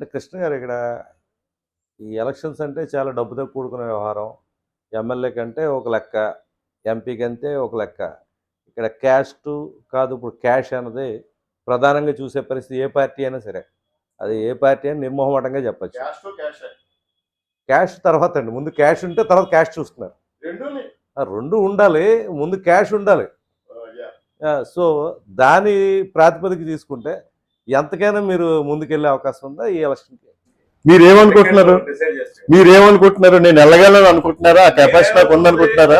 అంటే కృష్ణ గారు ఇక్కడ ఈ ఎలక్షన్స్ అంటే చాలా డబ్బుతో కూడుకున్న వ్యవహారం. ఎమ్మెల్యే కంటే ఒక లెక్క ఎంపీ కంటే ఒక లెక్క. ఇక్కడ క్యాస్ట్ కాదు ఇప్పుడు క్యాష్ అన్నది ప్రధానంగా చూసే పరిస్థితి ఏ పార్టీ అయినా సరే. అది ఏ పార్టీ అని నిర్మోహమాటంగా చెప్పచ్చు. క్యాష్ తర్వాత అండి. ముందు క్యాష్ ఉంటే తర్వాత క్యాష్ చూస్తున్నారు. రెండు ఉండాలి ముందు క్యాష్ ఉండాలి. సో దాని ప్రాతిపదిక తీసుకుంటే ఎంతకైనా మీరు ముందుకెళ్ళే అవకాశం ఉందా ఈ ఎలక్షన్కి మీరు ఏమనుకుంటున్నారు మీరు ఏమనుకుంటున్నారు నేను వెళ్ళగలను అనుకుంటున్నారా? ఆ కెపాసిటీ నాకు ఉందనుకుంటున్నారా?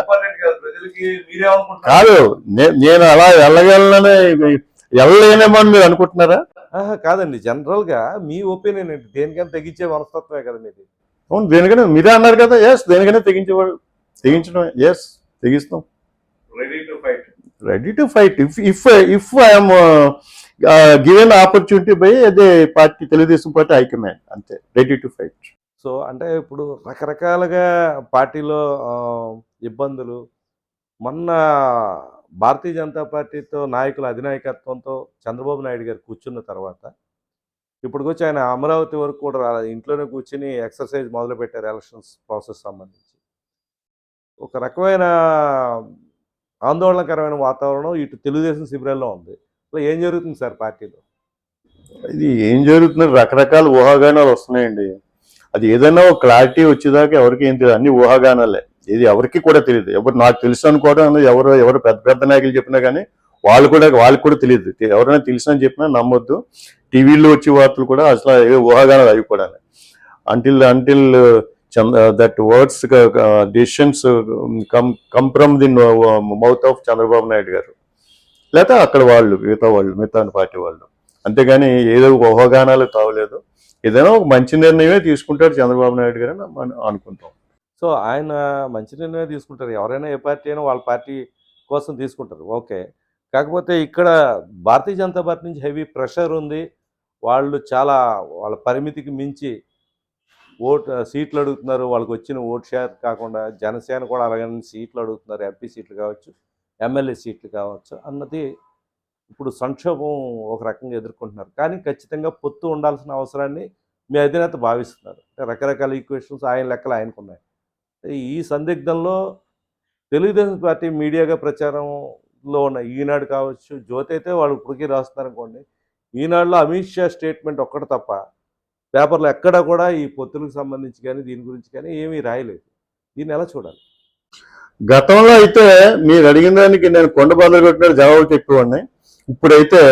కాదు నేను అలా వెళ్ళగలనని వెళ్ళలేనేమో అని మీరు అనుకుంటున్నారా? ఆహా, కాదండి జనరల్గా మీ ఒపీనియన్ ఏంటి? దేనికైనా తెగించే మనస్తత్వమే కదా మీది. అవును దేనికైనా మీరే అన్నారు కదా ఎస్ దేనికైనా తెగించేవాళ్ళు తెగించడం yes తెగిస్తాం. Ready to fight ready to fight if if if I'm given opportunity by అదే party Telugu Desam party high command అంతే రెడీ టు ఫైట్ సో అంటే ఇప్పుడు రకరకాలుగా పార్టీలో ఇబ్బందులు. మొన్న భారతీయ జనతా పార్టీతో నాయకుల అధినాయకత్వంతో చంద్రబాబు నాయుడు గారు కూర్చున్న తర్వాత ఇప్పటికొచ్చి ఆయన అమరావతి వరకు కూడా రాలేదు ఇంట్లోనే కూర్చుని ఎక్సర్సైజ్ మొదలుపెట్టారు ఎలక్షన్స్ ప్రాసెస్ సంబంధించి. ఒక రకమైన ఆందోళనకరమైన వాతావరణం ఇటు తెలుగుదేశం శిబిరాల్లో ఉంది. అసలు ఏం జరుగుతుంది సార్ పార్టీలో? ఇది ఏం జరుగుతుంది రకరకాల ఊహాగానాలు వస్తున్నాయండి. అది ఏదైనా ఒక క్లారిటీ వచ్చేదాకా ఎవరికి ఏం తెలియదు. అన్ని ఊహాగానాలే. ఇది ఎవరికి కూడా తెలియదు. ఎవరు నాకు తెలుసు అనుకోవడం అనేది ఎవరు ఎవరు పెద్ద పెద్ద నాయకులు చెప్పినా కానీ వాళ్ళు కూడా వాళ్ళకి కూడా తెలియదు. ఎవరైనా తెలిసినని చెప్పినా నమ్మొద్దు. టీవీలో వచ్చే వార్తలు కూడా అసలు ఏ ఊహాగానాలు అవి కూడా. Until until that words decisions come come from the mouth of Chandrababu Naidu garu. లేకపోతే అక్కడ వాళ్ళు మిగతా వాళ్ళు మిగతా పార్టీ వాళ్ళు. అంతేగాని ఏదో ఒక ఊహాగానాలు తావలేదు. ఏదైనా ఒక మంచి నిర్ణయమే తీసుకుంటాడు చంద్రబాబు నాయుడు గారు అని మనం అనుకుంటాం. సో ఆయన మంచి నిర్ణయం తీసుకుంటారు. ఎవరైనా ఏ పార్టీ అయినా వాళ్ళ పార్టీ కోసం తీసుకుంటారు. ఓకే. కాకపోతే ఇక్కడ భారతీయ జనతా పార్టీ నుంచి హెవీ ప్రెషర్ ఉంది. వాళ్ళు చాలా వాళ్ళ పరిమితికి మించి ఓట్ సీట్లు అడుగుతున్నారు. వాళ్ళకి వచ్చిన ఓట్ షేర్ కాకుండా జనసేన కూడా అలాగే సీట్లు అడుగుతున్నారు. ఎంపీ సీట్లు కావచ్చు. ఎమ్మెల్యే సీట్లు కావచ్చు అన్నది ఇప్పుడు సంక్షోభం ఒక రకంగా ఎదుర్కొంటున్నారు. కానీ ఖచ్చితంగా పొత్తు ఉండాల్సిన అవసరాన్ని మీ అధినేత భావిస్తున్నారు. అంటే రకరకాల ఈక్వేషన్స్ ఆయన లెక్కలు ఆయనకున్నాయి. ఈ సందిగ్ధంలో తెలుగుదేశం పార్టీ మీడియాగా ప్రచారంలో ఉన్న ఈనాడు కావచ్చు జ్యోతి అయితే వాళ్ళు ఇప్పటికీ రాస్తున్నారు అనుకోండి ఈనాడులో అమిత్ షా స్టేట్మెంట్ ఒక్కటి తప్ప పేపర్లో ఎక్కడ కూడా ఈ పొత్తులకు సంబంధించి కానీ దీని గురించి కానీ ఏమీ రాయలేదు. దీన్ని ఎలా చూడాలి? గతంలో అయితే మీరు అడిగిన దానికి నేను కొండ బదులు కొట్టిన జవాబు చెప్పేవాడిని ఇప్పుడైతే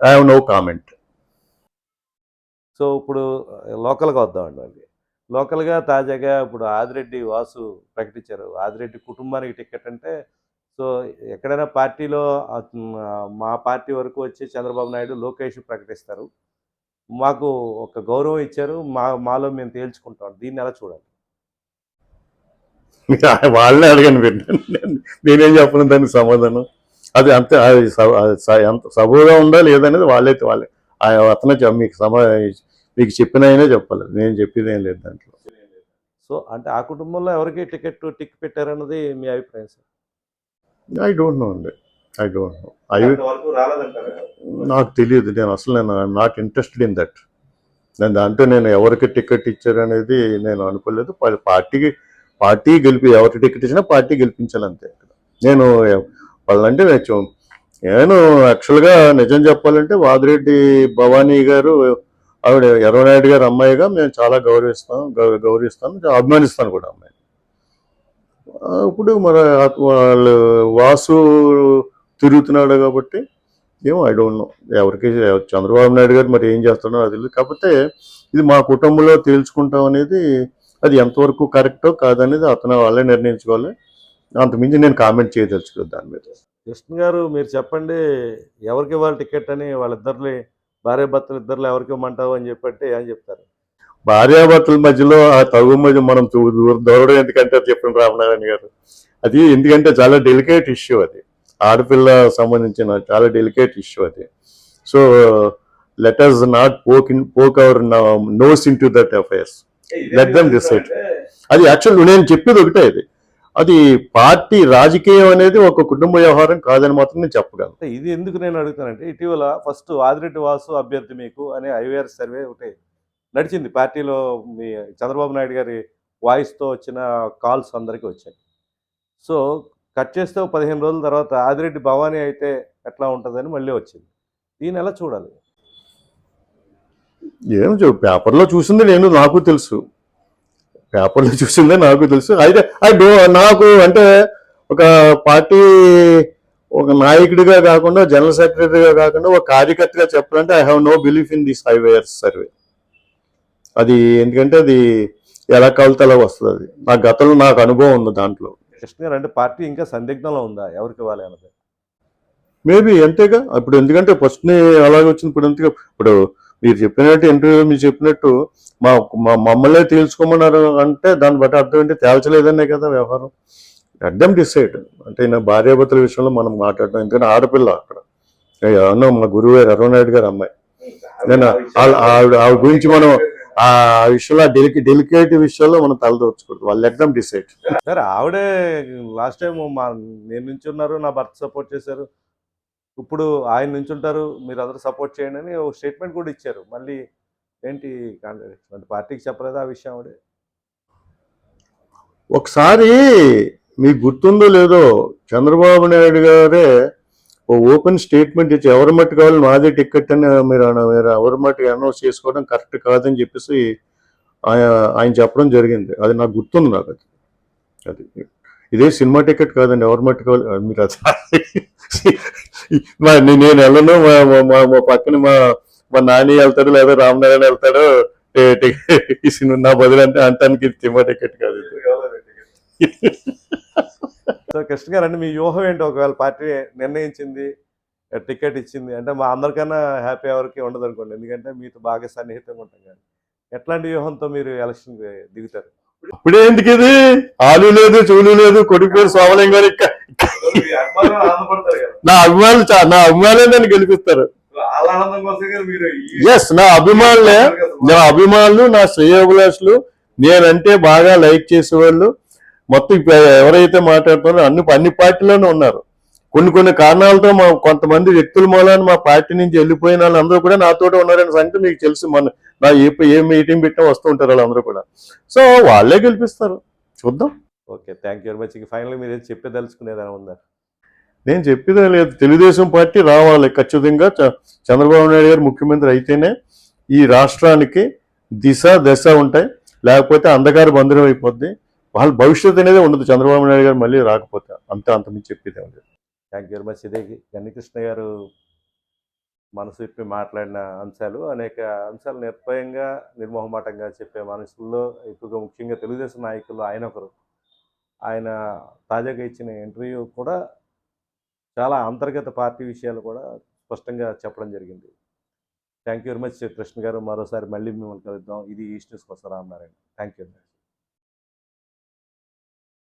I have no comment so ఇప్పుడు uh, లోకల్గా వద్దామండి వాళ్ళకి లోకల్గా తాజాగా ఇప్పుడు ఆదిరెడ్డి వాసు ప్రకటించారు. ఆదిరెడ్డి కుటుంబానికి టికెట్ అంటే సో ఎక్కడైనా పార్టీలో మా పార్టీ వరకు వచ్చి చంద్రబాబు నాయుడు లోకేష్ ప్రకటిస్తారు. మాకు ఒక గౌరవం ఇచ్చారు. మా మాలో మేము తేల్చుకుంటాం. దీన్ని ఎలా చూడాలి? వాళ్ళనే అడగండి మీరు. నేను- చెప్పను? దానికి సమాధానం. అది అంతే. అది ఎంత సబూగా ఉందా లేదనేది వాళ్ళైతే వాళ్ళే ఆయన అతనే చెప్- మీకు సమా మీకు చెప్పిన ఆయనే చెప్పాలి. నేను చెప్పేది ఏం లేదు దాంట్లో. సో అంటే ఆ కుటుంబంలో ఎవరికి టికెట్ టిక్ పెట్టారన్నది మీ అభిప్రాయం సార్? ఐ డోంట్ నో అండి. ఐ డోంట్ నో ఐ నాకు తెలియదు. నేను అసలు నేను I'm not interested in that నేను దాంట్లో నేను ఎవరికి టికెట్ ఇచ్చారనేది నేను అనుకోలేదు. పార్టీకి పార్టీ గెలిపి ఎవరి టికెట్ ఇచ్చినా పార్టీ గెలిపించాలంతే నేను వాళ్ళంటే నేను నేను యాక్చువల్గా నిజం చెప్పాలంటే వాదిరెడ్డి భవానీ గారు ఆవిడ ఎర్రనాయుడు గారు అమ్మాయిగా మేము చాలా గౌరవిస్తాం గౌరవిస్తాను అభిమానిస్తాను కూడా అమ్మాయి ఇప్పుడు మరి వాళ్ళు వాసు తిరుగుతున్నాడు కాబట్టి ఏమో ఐ డోంట్ నో. ఎవరికి చంద్రబాబు నాయుడు గారు మరి ఏం చేస్తున్నారో అది కాకపోతే ఇది మా కుటుంబంలో తేల్చుకుంటాం అనేది అది ఎంతవరకు కరెక్టో కాదనేది అతను వాళ్ళే నిర్ణయించుకోవాలి. అంతమించి నేను కామెంట్ చేయదలుచుకోలేదు దాని మీద. కృష్ణ గారు మీరు చెప్పండి ఎవరికి ఇవ్వాలి టికెట్ అని వాళ్ళిద్దరిని భార్య భర్తలు ఇద్దరు ఎవరికి ఇవ్వమంటావు అని చెప్పంటే ఏం చెప్తారు? భార్యాభర్తల మధ్యలో ఆ తగు మధ్య మనం దూరడం ఎందుకంటే చెప్పిన రామనారాయణ గారు. అది ఎందుకంటే చాలా డెలికేట్ ఇష్యూ అది. ఆడపిల్ల సంబంధించిన చాలా డెలికేట్ ఇష్యూ అది. So let us not poke in poke our nose in to that affairs let them decide అది యాక్చువల్ నేను చెప్పేది ఒకటే ఇది. అది పార్టీ రాజకీయం అనేది ఒక కుటుంబ వ్యవహారం కాదని మాత్రం నేను చెప్పగలను. ఇది ఎందుకు నేను అడుగుతానంటే ఇటీవల ఫస్ట్ ఆదిరెడ్డి వాసు అభ్యర్థి మీకు అనే ఐవీఆర్ సర్వే ఒకటి నడిచింది. పార్టీలో మీ చంద్రబాబు నాయుడు గారి వాయిస్తో వచ్చిన కాల్స్ అందరికీ వచ్చాయి. సో కట్ చేస్తే పదిహేను రోజుల తర్వాత ఆదిరెడ్డి భవానీ అయితే ఎట్లా ఉంటుందని మళ్ళీ వచ్చింది. దీని ఎలా చూడాలి? ఏం చెప్పు పేపర్లో చూసింది నేను నాకు తెలుసు. పేపర్లో చూసిందే నాకు తెలుసు. అయితే ఐ డో నాకు అంటే ఒక పార్టీ ఒక నాయకుడిగా కాకుండా జనరల్ సెక్రటరీగా కాకుండా ఒక కార్యకర్తగా చెప్పాలంటే I have no belief in this హైవేయర్స్ survey అది ఎందుకంటే అది ఎలా కావాలితే అలా వస్తుంది అది. నా గతంలో నాకు అనుభవం ఉంది దాంట్లో. కృష్ణ గారు అంటే పార్టీ ఇంకా సందిగ్ధంలో ఉందా? ఎవరికి ఇవ్వాలి అన్నది? మేబీ అంతేగా. ఇప్పుడు ఎందుకంటే ఫస్ట్ అలాగే వచ్చింది ఇప్పుడు ఎందుకు? ఇప్పుడు మీరు చెప్పినట్టు ఇంటర్వ్యూలో మీరు చెప్పినట్టు మా మా మమ్మల్నే తేల్చుకోమన్నారు అంటే దాన్ని బట్టి అర్థం ఏంటి? తేల్చలేదనే కదా వ్యవహారం. అడ్డం డిసైడ్ అంటే నా భార్యాభర్తల విషయంలో మనం మాట్లాడడం ఎందుకంటే ఆడపిల్ల అక్కడ. అవును మా గురువు గారు అరుణాయుడు గారు అమ్మాయి. నేను ఆవిడ ఆవిడ గురించి మనం ఆ విషయంలో డెలికే డెలికేట్ విషయంలో మనం తలదోర్చకూడదు వాళ్ళు ఎగ్జామ్ డిసైడ్ సరే ఆవిడే లాస్ట్ టైం మా నేను నుంచున్నారు నా భర్త సపోర్ట్ చేశారు. ఇప్పుడు ఆయన నుంచుంటారు మీరు అందరూ సపోర్ట్ చేయండి అని ఒక స్టేట్మెంట్ కూడా ఇచ్చారు. మళ్ళీ ఏంటి అంటే పార్టీకి చెప్పలేదు ఆ విషయం ఆవిడే? ఒకసారి మీకు గుర్తుందో లేదో చంద్రబాబు నాయుడు గారే ఓ ఓపెన్ స్టేట్మెంట్ ఇచ్చి ఎవరి మట్టు కావాలి నాదే టికెట్ అని మీరు మీరు ఎవరి మట్టి అనౌన్స్ చేసుకోవడం కరెక్ట్ కాదని చెప్పేసి ఆయన చెప్పడం జరిగింది. అది నాకు గుర్తుంది నాకు అది. అది ఇదే సినిమా టికెట్ కాదండి ఎవరి మట్టు కావాలి మీరు మా- నేను వెళ్ళను మా మా- మా పక్కన మా మా నాని వెళ్తాడు లేదా రామనారాయణ వెళ్తాడు ఈ సినిమా నా బదులు అంటే అంటానికి ఇది సినిమా టికెట్ కాదు సో కృష్ణ గారు అండి మీ వ్యూహం ఏంటి? ఒకవేళ పార్టీ నిర్ణయించింది టికెట్ ఇచ్చింది అంటే మా అందరికన్నా హ్యాపీ ఎవరికి ఉండదు అనుకోండి ఎందుకంటే మీతో బాగా సన్నిహితంగా ఉంటాం కానీ ఎట్లాంటి వ్యూహంతో మీరు ఎలక్షన్ దిగుతారు? ఇప్పుడే ఎందుకు ఇది? ఆలు లేదు చూలు లేదు కొడుకు పేరు సోమలింగం నా అభిమానులు నా అభిమానులే నన్ను గెలిపిస్తారు. ఎస్ నా అభిమానులే. నా అభిమానులు నా శ్రేయోభిలాషులు. నేనంటే బాగా లైక్ చేసేవాళ్ళు. మొత్తం ఎవరైతే మాట్లాడుతున్నారో అన్ని అన్ని పార్టీలోనూ ఉన్నారు. కొన్ని కొన్ని కారణాలతో మా కొంతమంది వ్యక్తుల మూలాన మా పార్టీ నుంచి వెళ్ళిపోయిన వాళ్ళందరూ కూడా నాతోటి ఉన్నారనే సంగతి మీకు తెలుసు. మన నా ఏ ఏ మీటింగ్ పెట్టినా వస్తూ ఉంటారు వాళ్ళందరూ కూడా. సో వాళ్ళే గెలిపిస్తారు. చూద్దాం. Okay thank you very much final మీరు చెప్పేదలుచుకునేదని ఉందా? నేను చెప్పేదే లేదు. తెలుగుదేశం పార్టీ రావాలి ఖచ్చితంగా. చంద్రబాబు నాయుడు గారు ముఖ్యమంత్రి అయితేనే ఈ రాష్ట్రానికి దిశ దశ ఉంటాయి. లేకపోతే అంధకార బంధనం అయిపోద్ది. వాళ్ళ భవిష్యత్తు అనేది ఉండదు. చంద్రబాబు నాయుడు గారు మళ్ళీ రాకపోతే అంతే అంతమించి చెప్పేది లేదు. థ్యాంక్ యూ వెరీ మచ్ ఇదే గన్నికృష్ణ గారు మనసు విప్పి మాట్లాడిన అంశాలు అనేక అంశాలు నిర్భయంగా నిర్మోహమాటంగా చెప్పే మనుషుల్లో ఎక్కువగా ముఖ్యంగా తెలుగుదేశం నాయకులు ఆయన ఒకరు. ఆయన తాజాగా ఇచ్చిన ఇంటర్వ్యూ కూడా చాలా అంతర్గత పార్టీ విషయాలు కూడా స్పష్టంగా చెప్పడం జరిగింది. Thank you very much Krishna garu. మరోసారి మళ్ళీ మిమ్మల్ని కలుద్దాం. ఇది ఈస్ట్ న్యూస్ కోసం రామనారాయణ. Thank you much.